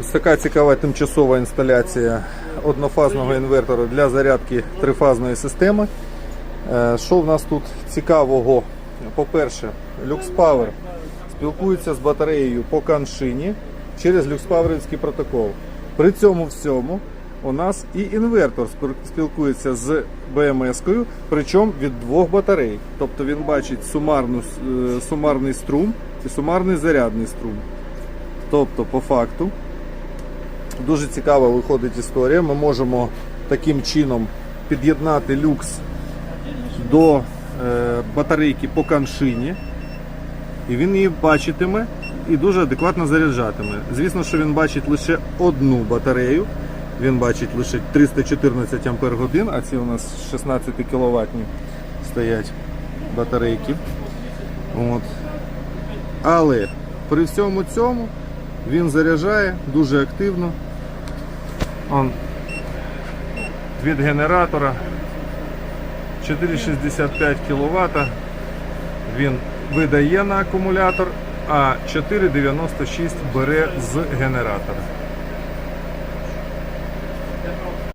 Ось така цікава тимчасова інсталяція однофазного інвертора для зарядки трифазної системи. Е, Що в нас тут цікавого? По-перше, LuxPower спілкується з батареєю по каншині через LuxPowerівський протокол. При цьому всьому у нас і інвертор спілкується з BMS-кою, причому від двох батарей. Тобто він бачить сумарну, е, сумарний струм і сумарний зарядний струм. Тобто, по факту, дуже цікава виходить історія. Ми можемо таким чином під'єднати люкс до е, батарейки по каншині, і він її бачитиме і дуже адекватно заряджатиме. Звісно, що він бачить лише одну батарею. Він бачить лише 314 Ампер а ці у нас 16 кіловатні стоять батарейки. От. Але при всьому цьому він заряджає дуже активно. Он від генератора 4,65 кВт він видає на акумулятор, а 4,96 бере з генератора.